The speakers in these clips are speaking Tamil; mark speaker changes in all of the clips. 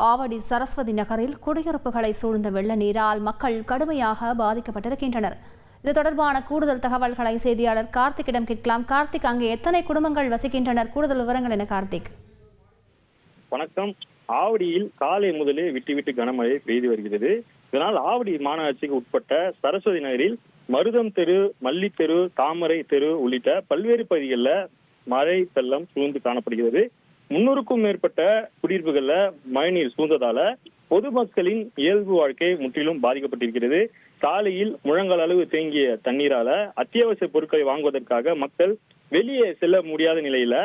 Speaker 1: ஆவடி சரஸ்வதி நகரில் குடியிருப்புகளை சூழ்ந்த வெள்ள நீரால் மக்கள் கடுமையாக பாதிக்கப்பட்டிருக்கின்றனர். இது தொடர்பான கூடுதல் தகவல்களை செய்தியாளர் கார்த்திக்கிடம் கேட்கலாம். கார்த்திக் அங்கே எத்தனை குடும்பங்கள் வசிக்கின்றனர்? கூடுதல் விவரங்கள் என கார்த்திக்?
Speaker 2: வணக்கம். ஆவடியில் காலை முதலே விட்டு விட்டு கனமழை பெய்து வருகிறது. இதனால் ஆவடி மாநகராட்சிக்கு உட்பட்ட சரஸ்வதி நகரில் மருதம் தெரு மல்லித்தெரு தாமரை தெரு உள்ளிட்ட பல்வேறு பகுதிகளில் மழை வெள்ளம் சூழ்ந்து காணப்படுகிறது. முன்னூறுக்கும் மேற்பட்ட குடியிருப்புகள்ல மழைநீர் சூழ்ந்ததால பொதுமக்களின் இயல்பு வாழ்க்கை முற்றிலும் பாதிக்கப்பட்டிருக்கிறது. சாலையில் முழங்கால் அளவு தேங்கிய தண்ணீரால அத்தியாவசிய பொருட்களை வாங்குவதற்காக மக்கள் வெளியே செல்ல முடியாத நிலையில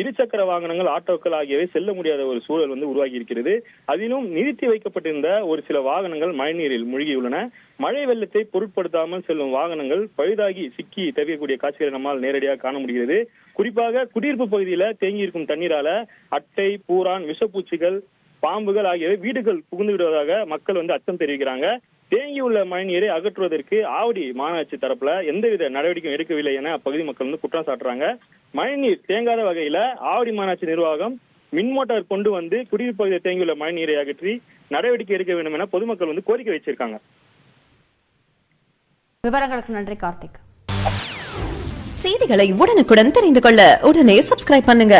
Speaker 2: இருசக்கர வாகனங்கள் ஆட்டோக்கள் ஆகியவை செல்ல முடியாத ஒரு சூழல் வந்து உருவாகி இருக்கிறது அதிலும் நிறுத்தி வைக்கப்பட்டிருந்த ஒரு சில வாகனங்கள் மழைநீரில் மூழ்கியுள்ளன. மழை வெள்ளத்தை பொருட்படுத்தாமல் செல்லும் வாகனங்கள் பழுதாகி சிக்கி தவிக்கக்கூடிய காட்சிகளை நம்மால் நேரடியாக காண முடிகிறது. குறிப்பாக குடியிருப்பு பகுதியில தேங்கி இருக்கும் தண்ணீரால அட்டை பூரான் விஷப்பூச்சிகள் பாம்புகள் ஆகியவை வீடுகள் புகுந்து விடுவதாக மக்கள் வந்து அச்சம் தெரிவிக்கிறாங்க. தேங்கியுள்ள மழைநீரை அகற்றுவதற்கு ஆவடி மாநகராட்சி தரப்புல எந்தவித நடவடிக்கையும் எடுக்கவில்லை என அப்பகுதி மக்கள் வந்து குற்றம் சாட்டுறாங்க. மழைநீர் தேங்காத வகையில ஆவடி மாநகராட்சி நிர்வாகம் மின் மோட்டார் கொண்டு வந்து குடியிருப்பு பகுதியில் தேங்கியுள்ள மழைநீரை அகற்றி நடவடிக்கை எடுக்க வேண்டும் என பொதுமக்கள் வந்து கோரிக்கை வச்சிருக்காங்க.
Speaker 1: விவரங்களுக்கு நன்றி கார்த்திக்.
Speaker 3: செய்திகளை உடனுக்குடன் தெரிந்து கொள்ள உடனே சப்ஸ்கிரைப் பண்ணுங்க.